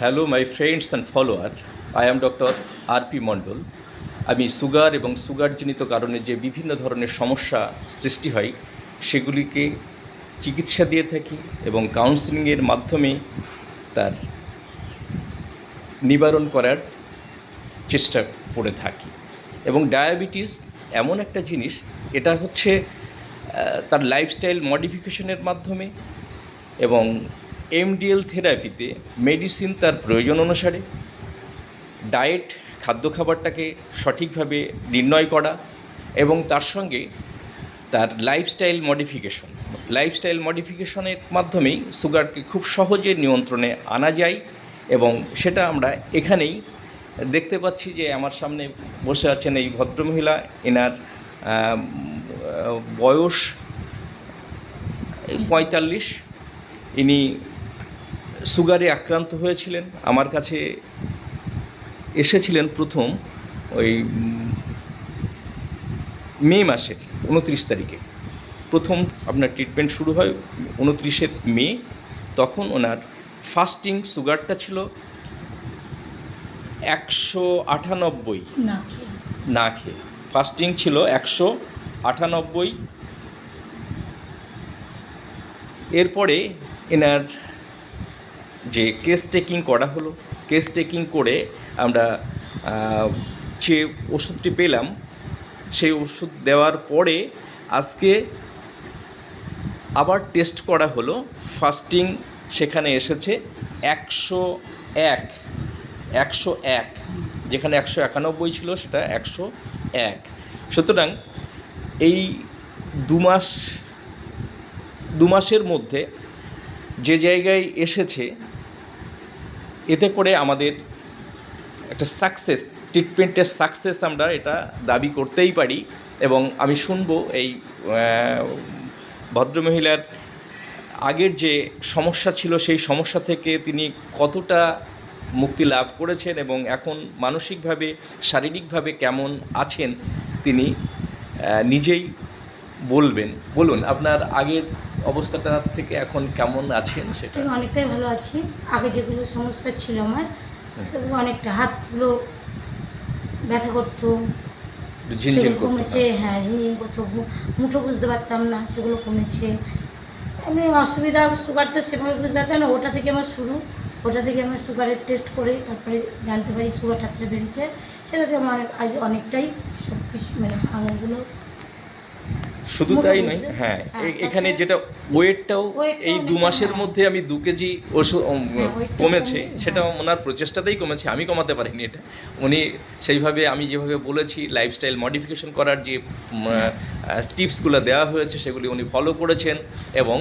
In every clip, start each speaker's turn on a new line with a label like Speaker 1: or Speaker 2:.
Speaker 1: Hello my friends and follower I am doctor R P Mondal আমি sugar এবং সুগারজনিত কারণে যে বিভিন্ন ধরনের সমস্যা সৃষ্টি হয়, সেগুলিকে চিকিৎসা দিয়ে থাকি এবং কাউন্সেলিংয়ের মাধ্যমে তার নিবারণ করার চেষ্টা করে থাকি। এবং ডায়াবেটিস এমন একটা জিনিস, এটা হচ্ছে তার লাইফস্টাইল মডিফিকেশনের মাধ্যমে এবং এমডিএল থেরাপিতে মেডিসিন তার প্রয়োজন অনুসারে ডায়েট খাদ্য খাবারটাকে সঠিকভাবে নির্ণয় করা এবং তার সঙ্গে তার লাইফস্টাইল মডিফিকেশন লাইফস্টাইল মডিফিকেশনের মাধ্যমেই সুগারকে খুব সহজে নিয়ন্ত্রণে আনা যায় এবং সেটা আমরা এখানেই দেখতে পাচ্ছি যে আমার সামনে বসে আছেন এই ভদ্রমহিলা। এনার বয়স পঁয়তাল্লিশ। ইনি সুগারে আক্রান্ত হয়েছিলেন। আমার কাছে এসেছিলেন প্রথম ওই মে মাসের উনত্রিশ তারিখে। প্রথম আপনার ট্রিটমেন্ট শুরু হয় উনত্রিশের মে তখন ওনার ফাস্টিং সুগারটা ছিল একশো আটানব্বই।
Speaker 2: না খেয়ে।
Speaker 1: ফাস্টিং ছিল একশো আটানব্বই। এরপরে এনার যে কেস টেকিং করা হলো। কেস টেকিং করে আমরা যে ওষুধটি পেলাম, সেই ওষুধ দেওয়ার পরে আজকে আবার টেস্ট করা হলো। ফাস্টিং সেখানে এসেছে একশো এক একশো এক, যেখানে একশো একানব্বই ছিল সেটা একশো এক। সুতরাং এই দু মাস, দু মাসের মধ্যে যে জায়গায় এসেছে এতে করে আমাদের একটা সাকসেস ট্রিটমেন্টের সাকসেস আমরা এটা দাবি করতেই পারি এবং আমি শুনব এই ভদ্রমহিলার আগের যে সমস্যা ছিল সেই সমস্যা থেকে তিনি কতটা মুক্তি লাভ করেছেন এবং এখন মানসিকভাবে, শারীরিকভাবে কেমন আছেন তিনি নিজেই বলবেন। বলুন আপনার আগের অবস্থাটা থেকে এখন কেমন আছেন সেটা?
Speaker 2: অনেকটাই ভালো আছি। আগে যেগুলো সমস্যা ছিল আমার সেগুলো অনেকটা হাতগুলো ব্যথা করতো
Speaker 1: ঝিনঝিন
Speaker 2: কমেছে হ্যাঁ ঝিনঝিন করতো মুঠো বুঝতে পারতাম না সেগুলো কমেছে। এমনি অসুবিধা সুগার তো সেভাবে বুঝতে পারতাম না ওটা থেকে আমার শুরু। ওটা থেকে আমার সুগারের টেস্ট করে তারপরে জানতে পারি সুগার ঠাতলে বেড়েছে। সেটাতে আমার আজ অনেকটাই সব কিছু মানে আঙুলগুলো
Speaker 1: শুধু তাই নয় হ্যাঁ
Speaker 2: হ্যাঁ,
Speaker 1: এখানে যেটা ওয়েটটাও এই দু মাসের
Speaker 2: হ্যাঁ।
Speaker 1: মধ্যে আমি দু কেজি ওষুধ
Speaker 2: হ্যাঁ, ওয়েটটা
Speaker 1: কমেছে
Speaker 2: কমে,
Speaker 1: সেটা
Speaker 2: হ্যাঁ।
Speaker 1: ওনার প্রচেষ্টাতেই কমেছে আমি কমাতে পারিনি এটা উনি সেইভাবে আমি যেভাবে বলেছি লাইফস্টাইল মডিফিকেশন করার যে টিপসগুলো দেওয়া হয়েছে সেগুলি উনি ফলো করেছেন এবং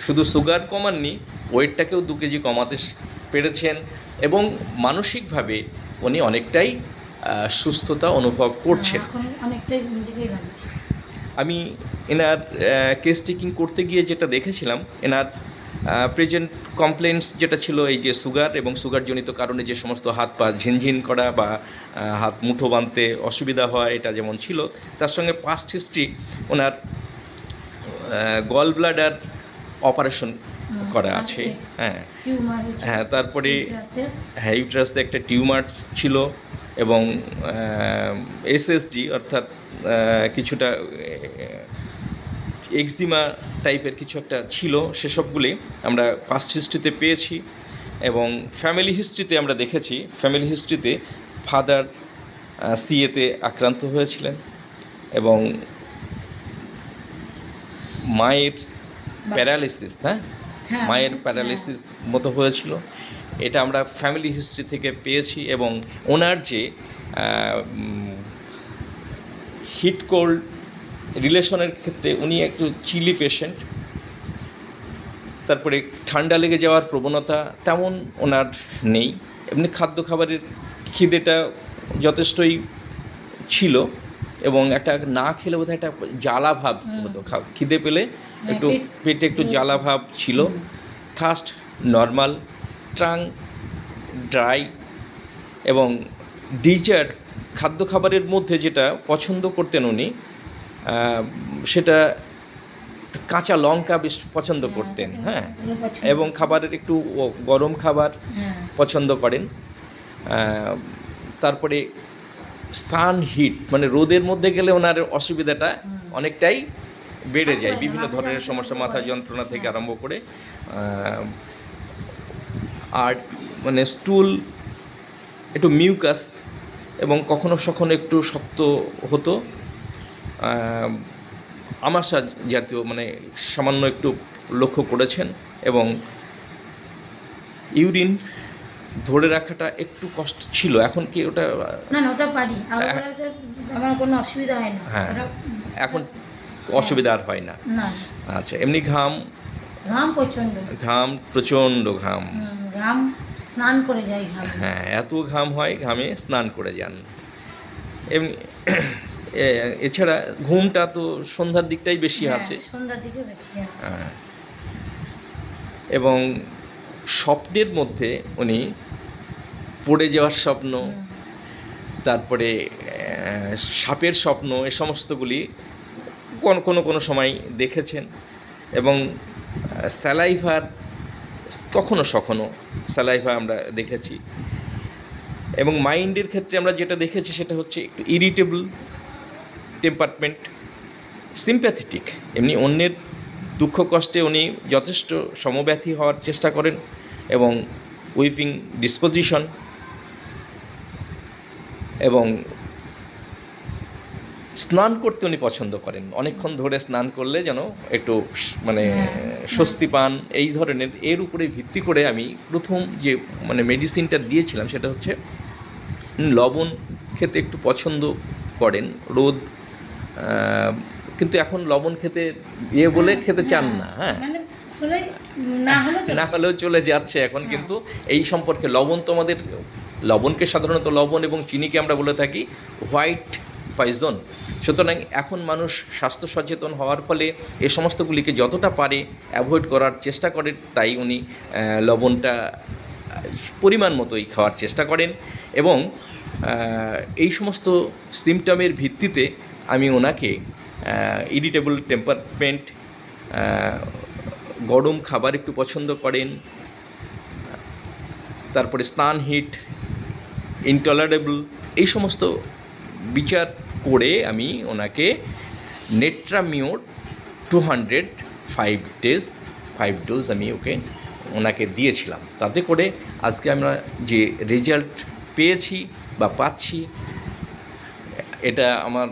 Speaker 1: শুধু সুগার কমাননি ওয়েটটাকেও দু কেজি কমাতে পেরেছেন এবং মানসিকভাবে উনি অনেকটাই সুস্থতা অনুভব করছেন
Speaker 2: এখন অনেকটাই নিজেকেই লাগছে
Speaker 1: এনার কেস টেকিং করতে গিয়ে যেটা দেখেছিলাম এনার প্রেজেন্ট কমপ্লেন্টস যেটা ছিল এই যে সুগার এবং সুগারজনিত কারণে যে সমস্ত হাত পা ঝিনঝিন করা বা হাত মুঠো বাঁধতে অসুবিধা হয় এটা যেমন ছিল তার সঙ্গে পাস্ট হিস্ট্রি ওনার গল ব্লাডার অপারেশন করা আছে হ্যাঁ হ্যাঁ তারপরে। হ্যাঁ ইউট্রাসে একটা টিউমার ছিল এবং এসএসডি অর্থাৎ কিছুটা এক্সিমা টাইপের কিছু একটা ছিল সেসবগুলি আমরা পাস্ট হিস্ট্রিতে পেয়েছি এবং ফ্যামিলি হিস্ট্রিতে আমরা দেখেছি। ফ্যামিলি হিস্ট্রিতে ফাদার সিএতে আক্রান্ত হয়েছিলেন এবং মায়ের প্যারালিসিস হ্যাঁ? মায়ের। প্যারালিসিস মতো হয়েছিল। এটা আমরা ফ্যামিলি হিস্ট্রি থেকে পেয়েছি এবং ওনার যে হিট কোল্ড রিলেশনের ক্ষেত্রে উনি একটু চিলি পেশেন্ট। তারপরে ঠান্ডা লেগে যাওয়ার প্রবণতা তেমন ওনার নেই। এমনি খাদ্য খাবারের খিদেটা যথেষ্টই ছিল এবং একটা না খেলে বোধহয় একটা জ্বালা ভাব হতো। খা- খিদে পেলে একটু
Speaker 2: পেটে
Speaker 1: একটু জ্বালা ভাব ছিল। থার্স্ট নর্মাল ট্রাং ড্রাই এবং ডিজার্ট খাদ্য খাবারের মধ্যে যেটা পছন্দ করতেন উনি সেটা কাঁচা লঙ্কা বেশ পছন্দ
Speaker 2: হ্যাঁ,
Speaker 1: করতেন হ্যাঁ? এবং খাবারের একটু গরম খাবার
Speaker 2: হ্যাঁ।
Speaker 1: পছন্দ করেন। তারপরে স্থান হিট মানে রোদের মধ্যে গেলে ওনার অসুবিধাটা অনেকটাই বেড়ে যায় বিভিন্ন ধরনের সমস্যা মাথা যন্ত্রণা থেকে
Speaker 2: হ্যাঁ।
Speaker 1: আরম্ভ করে আর মানে স্টুল একটু মিউকাস এবং কখনো সখনো একটু শক্ত হতো। আমাশা জাতীয় মানে সামান্য একটু লক্ষ্য করেছেন এবং ইউরিন ধরে রাখাটা একটু কষ্ট ছিল। এখন কি ওটা
Speaker 2: না না ওটা পারি। আমার কোনো অসুবিধা হয় না।
Speaker 1: হ্যাঁ। এখন অসুবিধা আর হয় না।
Speaker 2: না।
Speaker 1: আচ্ছা এমনি ঘাম?
Speaker 2: ঘাম প্রচণ্ড।
Speaker 1: ঘাম প্রচণ্ড ঘাম।
Speaker 2: ঘাম স্নান করে যাই ঘাম।
Speaker 1: হ্যাঁ এত ঘাম হয় ঘামে স্নান করে যান। এমনি এছাড়া ঘুমটা তো সন্ধ্যার দিকটাই বেশি
Speaker 2: হ্যাঁ,
Speaker 1: আসে।
Speaker 2: সন্ধ্যার দিকে বেশি আসে।
Speaker 1: হ্যাঁ। এবং স্বপ্নের মধ্যে উনি পড়ে যাওয়ার স্বপ্ন তারপরে সাপের স্বপ্ন এ সমস্তগুলি কোন কোনো কোনো সময় দেখেছেন। এবং স্যালাইভার কখনো সখনো স্যালাইভা আমরা দেখেছি। এবং মাইন্ডের ক্ষেত্রে আমরা যেটা দেখেছি সেটা হচ্ছে একটু ইরিটেবল টেম্পারমেন্ট সিম্প্যাথেটিক এমনি অন্যের দুঃখ কষ্টে উনি যথেষ্ট সমব্যথী হওয়ার চেষ্টা করেন এবং উইপিং ডিসপোজিশন এবং স্নান করতে উনি পছন্দ করেন। অনেকক্ষণ ধরে স্নান করলে যেন একটু মানে
Speaker 2: হ্যাঁ,
Speaker 1: স্বস্তি পান। এই ধরনের এর উপরে ভিত্তি করে আমি প্রথম যে মানে মেডিসিনটা দিয়েছিলাম সেটা হচ্ছে লবণ খেতে একটু পছন্দ করেন রোদ কিন্তু এখন লবণ খেতে ইয়ে বলে খেতে চান না হ্যাঁ।
Speaker 2: মানে না হলে চলে।
Speaker 1: না হলেও চলে যাচ্ছে এখন কিন্তু এই সম্পর্কে লবণ তো আমাদের লবণকে সাধারণত লবণ এবং চিনিকে আমরা বলে থাকি হোয়াইট পয়জন সুতরাং এখন মানুষ স্বাস্থ্য সচেতন হওয়ার ফলে এ সমস্তগুলিকে যতটা পারে অ্যাভয়েড করার চেষ্টা করে তাই উনি লবণটা পরিমাণ মতোই খাওয়ার চেষ্টা করেন এবং এই সমস্ত সিমটমের ভিত্তিতে আমি ওনাকে ইরিটেবল টেম্পারমেন্ট গরম খাবার একটু পছন্দ করেন, তারপরে স্নান হিট ইনটলারেবল এই সমস্ত বিচার করে আমি ওনাকে নেট্রামিওর two hundred five days five dose আমি ওকে ওনাকে দিয়েছিলাম। তাতে করে আজকে আমরা যে রেজাল্ট পেয়েছি বা পাচ্ছি, এটা আমার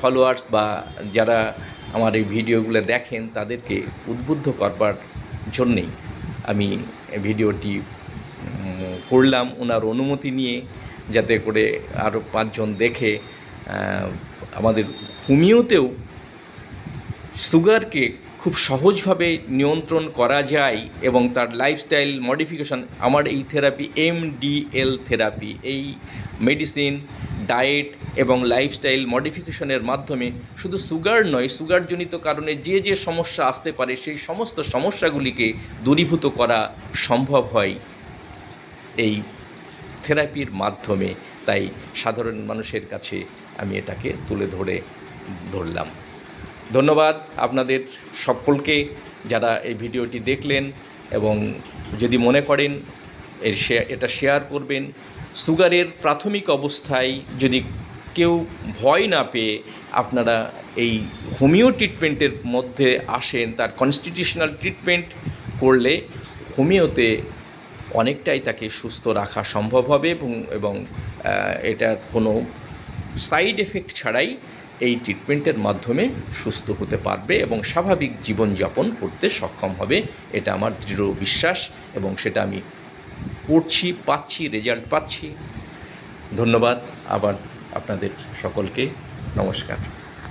Speaker 1: ফলোয়ার্স বা যারা আমার এই ভিডিওগুলো দেখেন, তাদেরকে উদ্বুদ্ধ করবার জন্যেই আমি ভিডিওটি করলাম। ওনার অনুমতি নিয়ে যাতে করে আরও পাঁচজন দেখে আমাদের হোমিওতেও সুগারকে খুব সহজভাবে নিয়ন্ত্রণ করা যায় এবং তার লাইফস্টাইল মডিফিকেশন আমার এই থেরাপি এমডিএল থেরাপি এই মেডিসিন ডায়েট এবং লাইফস্টাইল মডিফিকেশনের মাধ্যমে শুধু সুগার নয়, সুগারজনিত কারণে যে যে সমস্যা আসতে পারে, সেই সমস্ত সমস্যাগুলিকে দূরীভূত করা সম্ভব হয় এই থেরাপির মাধ্যমে। তাই সাধারণ মানুষের কাছে আমি এটাকে তুলে ধরে ধরলাম। ধন্যবাদ আপনাদের সকলকে যারা এই ভিডিওটি দেখলেন এবং যদি মনে করেন এর এটা শেয়ার করবেন, সুগারের প্রাথমিক অবস্থায় যদি কেউ ভয় না পেয়ে আপনারা এই হোমিও ট্রিটমেন্টের মধ্যে আসেন, তার কনস্টিটিউশনাল ট্রিটমেন্ট করলে হোমিওতে অনেকটাই তাকে সুস্থ রাখা সম্ভব হবে এবং এবং এটার কোনো সাইড এফেক্ট ছাড়াই এই ট্রিটমেন্টের মাধ্যমে সুস্থ হতে পারবে এবং স্বাভাবিক জীবনযাপন করতে সক্ষম হবে। এটা আমার দৃঢ় বিশ্বাস এবং সেটা আমি পড়ছি পাচ্ছি, রেজাল্ট পাচ্ছি। ধন্যবাদ। আবার আপনাদের সকলকে নমস্কার।